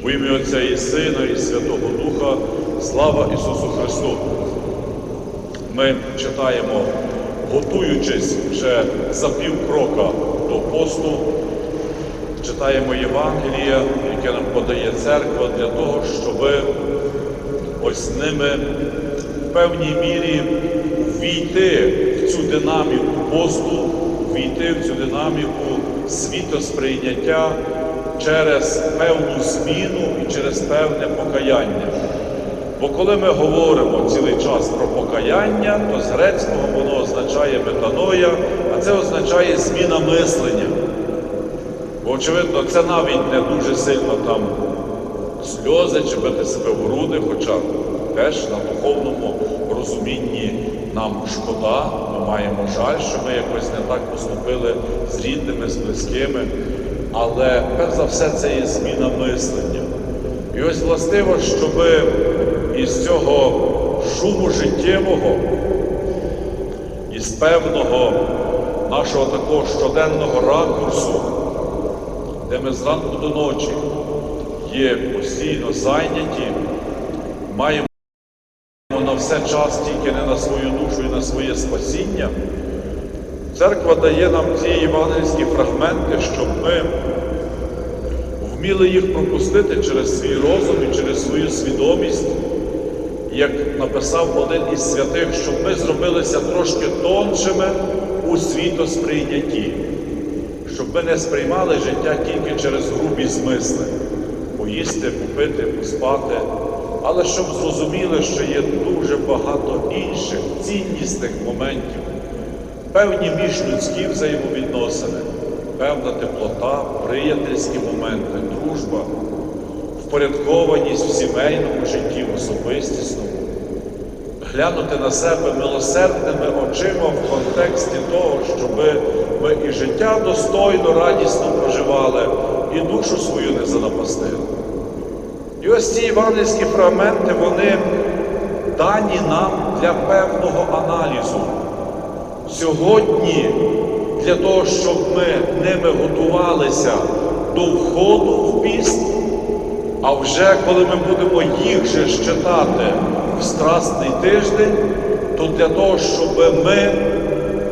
У ім'я Отця і Сина, і Святого Духа, слава Ісусу Христу. Ми читаємо, готуючись вже за пів крока до посту, читаємо Євангелія, яке нам подає церква для того, щоб ось ними в певній мірі війти в цю динаміку посту, війти в цю динаміку світосприйняття через певну зміну і через певне покаяння. Бо коли ми говоримо цілий час про покаяння, то з грецького воно означає метаноя, а це означає зміна мислення. Бо, очевидно, це навіть не дуже сильно там сльози чи бити себе в груди, хоча теж на духовному розумінні нам шкода, ми маємо жаль, що ми якось не так поступили з рідними, з близькими. Але перш за все це є зміна мислення. І ось властиво, щоб із цього шуму життєвого, із певного нашого такого щоденного ракурсу, де ми зранку до ночі є постійно зайняті, маємо на все час тільки не на свою душу і на своє спасіння. Церква дає нам євангельські фрагменти, щоб ми вміли їх пропустити через свій розум і через свою свідомість, як написав один із святих, щоб ми зробилися трошки тоншими у світосприйнятті, щоб ми не сприймали життя тільки через грубі змисли поїсти, попити, поспати, але щоб зрозуміли, що є дуже багато інших ціннісних моментів певні міжлюдські взаємовідносини, певна теплота, приятельські моменти, дружба, впорядкованість в сімейному житті, в особистісному, глянути на себе милосердними очима в контексті того, щоб ми і життя достойно, радісно проживали, і душу свою не занапастили. І ось ці івангельські фрагменти, вони дані нам для певного аналізу. Сьогодні для того, щоб ми ними готувалися до входу в піст, а вже коли ми будемо їх же читати в страстний тиждень, то для того, щоб ми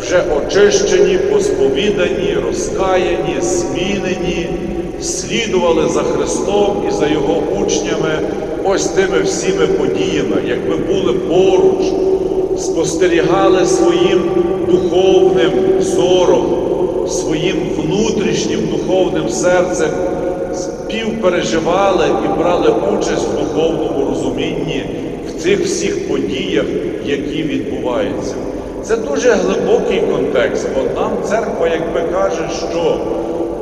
вже очищені, посповідані, розкаяні, змінені, слідували за Христом і за Його учнями ось тими всіми подіями, якби були поруч спостерігали своїм духовним зором, своїм внутрішнім духовним серцем, співпереживали і брали участь в духовному розумінні в цих всіх подіях, які відбуваються. Це дуже глибокий контекст, бо нам церква, якби каже, що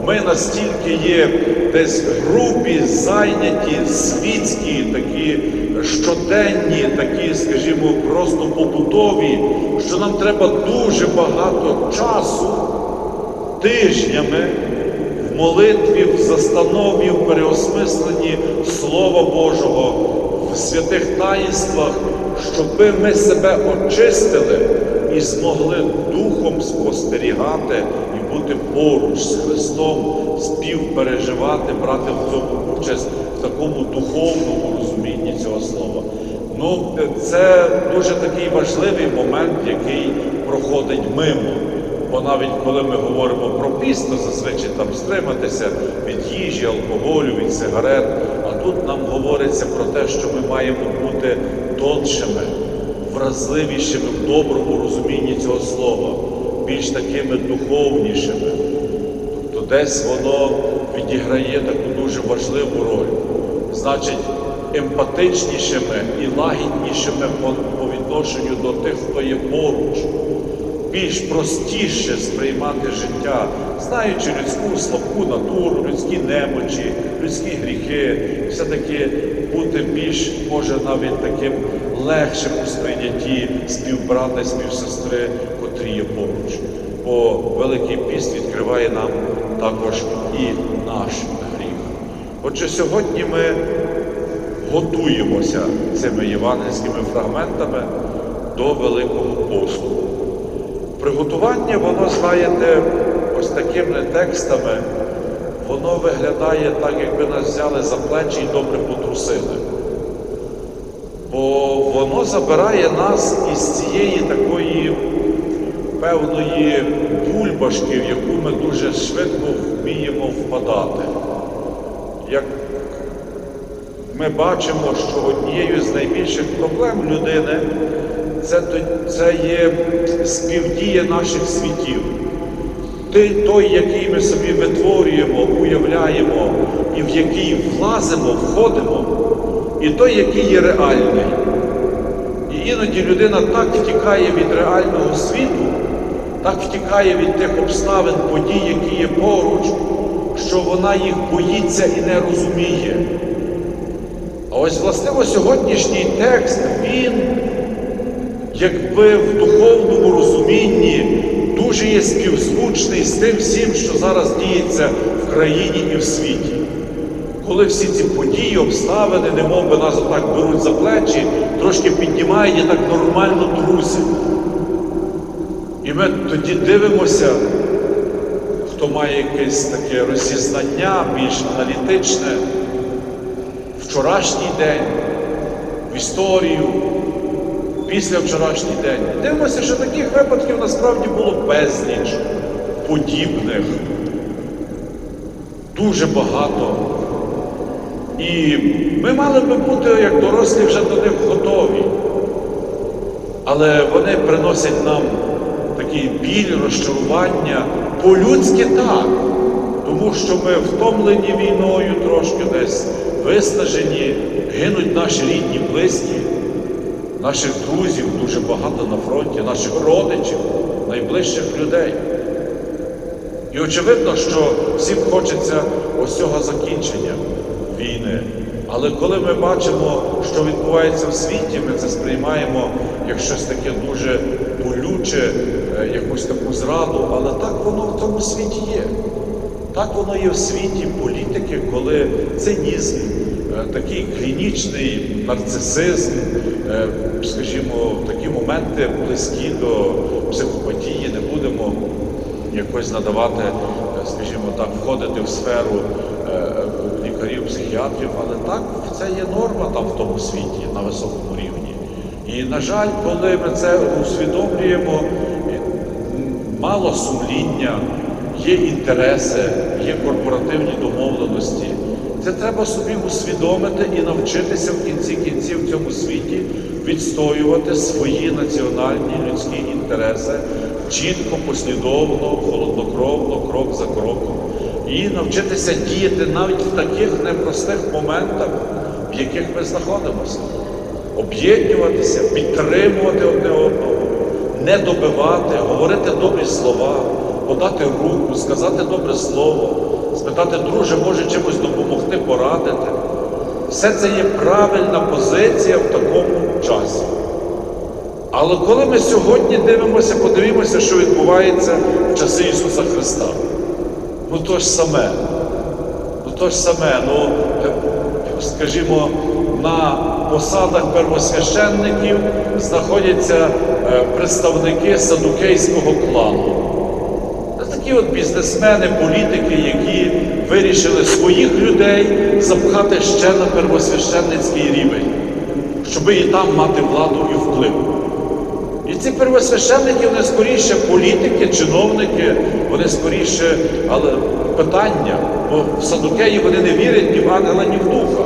ми настільки є десь грубі, зайняті, світські, такі щоденні, такі, скажімо, просто побутові, що нам треба дуже багато часу тижнями в молитві, в застанові, в переосмисленні Слова Божого, в святих таїнствах, щоб ми себе очистили і змогли духом спостерігати і бути поруч з Христом, співпереживати, брати в цьому участь в такому духовному розумінні цього слова. Ну, це дуже такий важливий момент, який проходить мимо. Бо навіть коли ми говоримо про піст, то зазвичай там стриматися від їжі, алкоголю, від сигарет. А тут нам говориться про те, що ми маємо бути тоншими, вразливішими в доброму розумінні цього слова, більш такими духовнішими. Тобто десь воно відіграє таку дуже важливу роль. Значить, емпатичнішими і лагіднішими по, відношенню до тих, хто є поруч більш простіше сприймати життя, знаючи людську слабку натуру, людські немочі, людські гріхи, все-таки бути більш, може, навіть таким легшим у сприйнятті співбрата, співсестри, котрі є поруч. Бо Великий піст відкриває нам також і наш гріх. Отже, сьогодні ми готуємося цими євангельськими фрагментами до Великого посту. Приготування, воно, знаєте, ось такими текстами, воно виглядає так, якби нас взяли за плечі і добре потрусили. Бо воно забирає нас із цієї такої певної бульбашки, в яку ми дуже швидко вміємо впадати. Як ми бачимо, що однією з найбільших проблем людини це, це є співдія наших світів. Той, який ми собі витворюємо, уявляємо, і в який влазимо, входимо, і той, який є реальний. І іноді людина так втікає від реального світу, так втікає від тих обставин, подій, які є поруч, що вона їх боїться і не розуміє. Ось властиво сьогоднішній текст, він, якби в духовному розумінні, дуже є співзвучний з тим всім, що зараз діється в країні і в світі. Коли всі ці події, обставини, немов би нас отак беруть за плечі, трошки піднімають і так нормально трусять. І ми тоді дивимося, хто має якесь таке розізнання, більш аналітичне, вчорашній день, в історію, після вчорашній день. Дивимося, що таких випадків насправді було безліч подібних, дуже багато. І ми мали би бути, як дорослі, вже до них готові. Але вони приносять нам такий біль, розчарування по-людськи так. Тому що ми втомлені війною трошки десь виснажені, гинуть наші рідні, близькі, наших друзів дуже багато на фронті, наших родичів, найближчих людей. І очевидно, що всім хочеться ось цього закінчення війни. Але коли ми бачимо, що відбувається в світі, ми це сприймаємо як щось таке дуже болюче, е, якусь таку зраду, але так воно в тому світі є. Так воно є в світі політики, коли цинізм, е, такий клінічний нарцисизм, е, скажімо, такі моменти близькі до психопатії, не будемо якось надавати, е, скажімо так, входити в сферу лікарів, психіатрів, але так це є норма там в тому світі на високому рівні. І, на жаль, коли ми це усвідомлюємо, мало сумління, є інтереси, є корпоративні домовленості. Це треба собі усвідомити і навчитися в кінці кінців в цьому світі відстоювати свої національні людські інтереси чітко, послідовно, холоднокровно, крок за кроком. І навчитися діяти навіть в таких непростих моментах, в яких ми знаходимося. Об'єднуватися, підтримувати одне одного, не добивати, говорити добрі слова, подати руку, сказати добре слово, спитати, друже, може чимось допомогти, порадити. Все це є правильна позиція в такому часі. Але коли ми сьогодні дивимося, подивимося, що відбувається в часи Ісуса Христа, ну то ж саме, ну то ж саме, ну, е, скажімо, на посадах первосвященників знаходяться е, представники садукейського клану. Такі от бізнесмени, політики, які вирішили своїх людей запхати ще на первосвященницький рівень, щоб і там мати владу і вплив. І ці первосвященники, вони скоріше політики, чиновники, вони скоріше, але питання, бо в садукеї вони не вірять ні в ангела, ні в духа.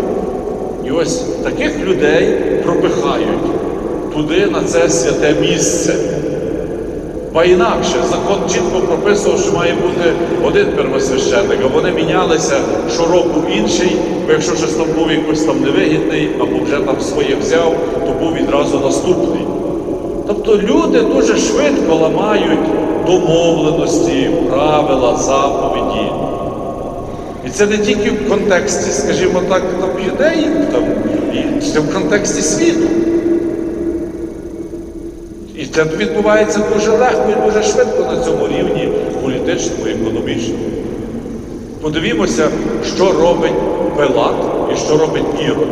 І ось таких людей пропихають туди, на це святе місце. Ба інакше закон чітко прописував, що має бути один первосвященник, а вони мінялися щороку інший, бо якщо щось там був якось там невигідний, або вже там своє взяв, то був відразу наступний. Тобто люди дуже швидко ламають домовленості, правила, заповіді. І це не тільки в контексті, скажімо так, там юдеїв, там, і це в контексті світу. І це відбувається дуже легко і дуже швидко на цьому рівні політичному і економічному. Подивімося, що робить Пилат і що робить Ірод.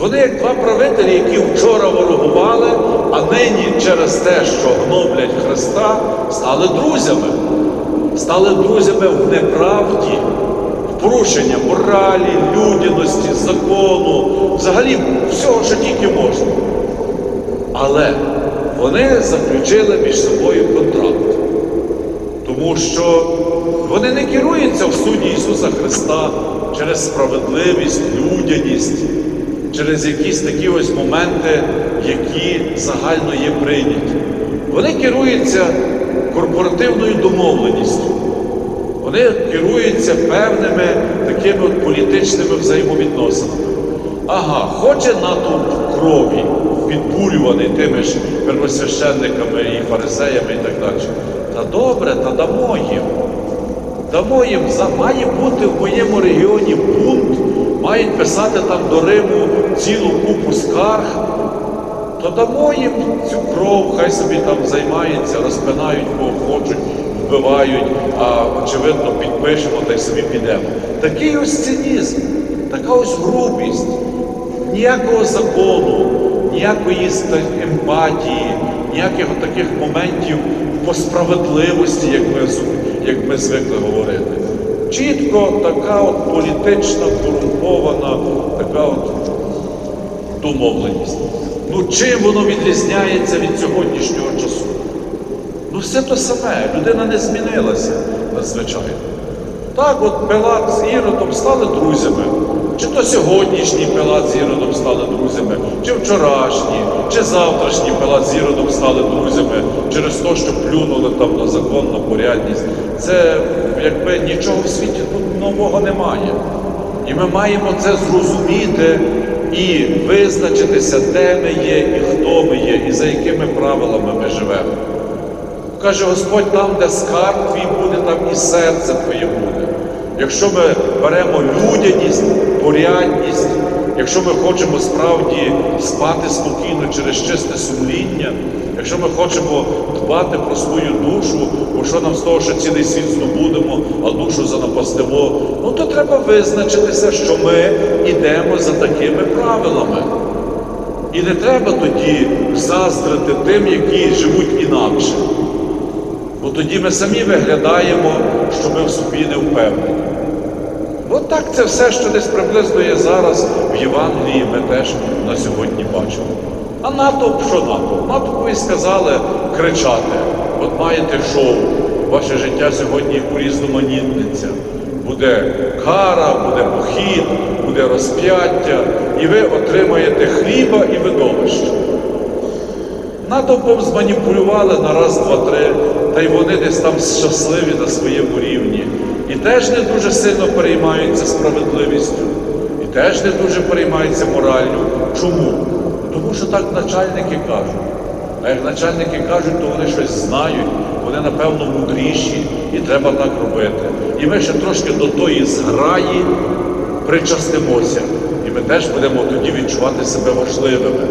Вони як два правителі, які вчора ворогували, а нині через те, що гноблять Христа, стали друзями. стали друзями в неправді, в порушення моралі, людяності, закону, взагалі всього, що тільки можна. Але вони заключили між собою контракт. Тому що вони не керуються в суді Ісуса Христа через справедливість, людяність, через якісь такі ось моменти, які загально є прийняті. Вони керуються корпоративною домовленістю. Вони керуються певними такими от політичними взаємовідносинами. Ага, хоче натовп крові, підбурюваний тими ж первосвященниками і фарисеями і так далі. Та добре, та дамо їм. Дамо їм, має бути в моєму регіоні пункт, мають писати там до Риму цілу купу скарг, то дамо їм цю кров, хай собі там займаються, розпинають кого хочуть, вбивають, а очевидно підпишемо та й собі підемо. Такий ось цинізм, така ось грубість, ніякого закону, ніякої емпатії, ніяких таких моментів по справедливості, як ми, як ми звикли говорити. Чітко така от політична, корумпована, така от домовленість. Ну чим воно відрізняється від сьогоднішнього часу? Ну все то саме, людина не змінилася надзвичайно. Так от Пилат з Іродом стали друзями. Чи то сьогоднішній Пилат з Іродом стали друзями, чи вчорашній, чи завтрашній Пилат з Іродом стали друзями через те, що плюнули там на закон, на порядність. Це якби нічого в світі тут нового немає. І ми маємо це зрозуміти і визначитися, де ми є і хто ми є, і за якими правилами ми живемо. Каже Господь, там, де скарб твій буде, там і серце твоє буде. Якщо ми беремо людяність, порядність, якщо ми хочемо справді спати спокійно через чисте сумління, якщо ми хочемо дбати про свою душу, бо що нам з того, що цілий світ здобудемо, а душу занапастимо, ну то треба визначитися, що ми йдемо за такими правилами. І не треба тоді заздрити тим, які живуть інакше. Бо тоді ми самі виглядаємо, що ми в собі не впевнені. От це все, що десь приблизно є зараз в Євангелії, ми теж на сьогодні бачимо. А натовп що натовп? Натовпові сказали кричати. От маєте шоу, ваше життя сьогодні урізноманітниться. Буде кара, буде похід, буде розп'яття, і ви отримаєте хліба і видовище. Натовпом зманіпулювали на раз, два, три, та й вони десь там щасливі на своєму рівні. І теж не дуже сильно переймаються справедливістю, і теж не дуже переймаються мораллю. Чому? Тому що так начальники кажуть. А як начальники кажуть, то вони щось знають, вони напевно мудріші, і треба так робити. І ми ще трошки до тої зграї причастимося. І ми теж будемо тоді відчувати себе важливими.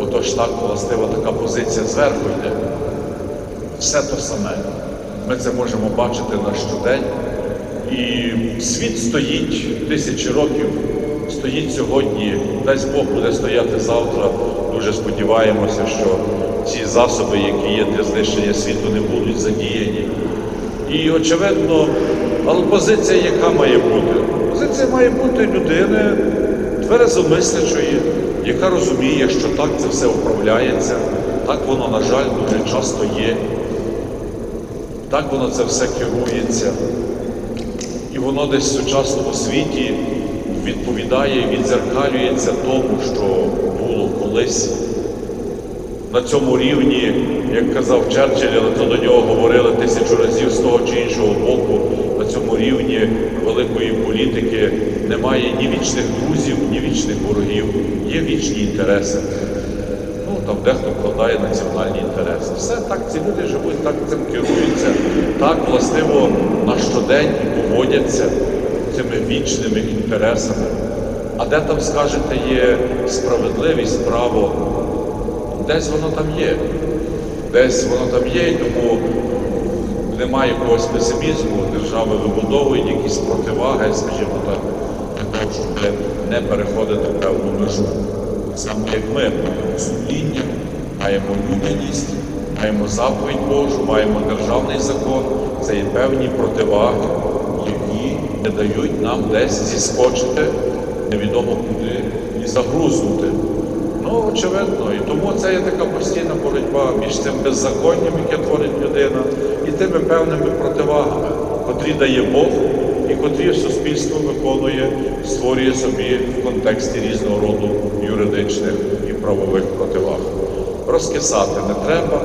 Отож так властива така позиція зверху йде. Все то саме. Ми це можемо бачити на щодень. І світ стоїть тисячі років, стоїть сьогодні, дасть Бог буде стояти завтра. Дуже сподіваємося, що ці засоби, які є для знищення світу, не будуть задіяні. І очевидно, але позиція яка має бути? Позиція має бути людини тверезомислячої, яка розуміє, що так це все управляється, так воно, на жаль, дуже часто є, так воно це все керується. І воно десь в сучасному світі відповідає і відзеркалюється тому, що було колись. На цьому рівні, як казав Черчилль, але то до нього говорили тисячу разів з того чи іншого боку, на цьому рівні великої політики немає ні вічних друзів, ні вічних ворогів, є вічні інтереси. Дехто вкладає національні інтереси. Все так ці люди живуть, так цим керуються, так властиво на щодень поводяться цими вічними інтересами. А де там, скажете, є справедливість, право? Десь воно там є. Десь воно там є, і тому немає якогось песимізму, держави вибудовують якісь противаги, скажімо так, для того, щоб не переходити певну межу. Саме як ми сумління, маємо людяність, маємо заповідь Божу, маємо державний закон, це є певні противаги, які не дають нам десь зіскочити невідомо куди і загрузнути. Ну, очевидно, і тому це є така постійна боротьба між цим беззаконням, яке творить людина, і тими певними противагами, котрі дає Бог і котрі суспільство виконує, створює собі в контексті різного роду юридичних і правових противаг. Розкисати не треба.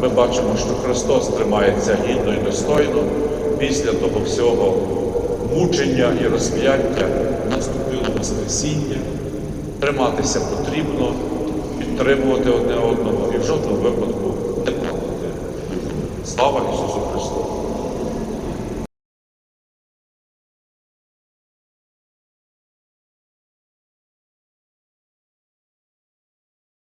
Ми бачимо, що Христос тримається гідно і достойно. Після того всього мучення і розп'яття наступило Воскресіння. Триматися потрібно, підтримувати одне одного і в жодному випадку не плакати. Слава Ісусу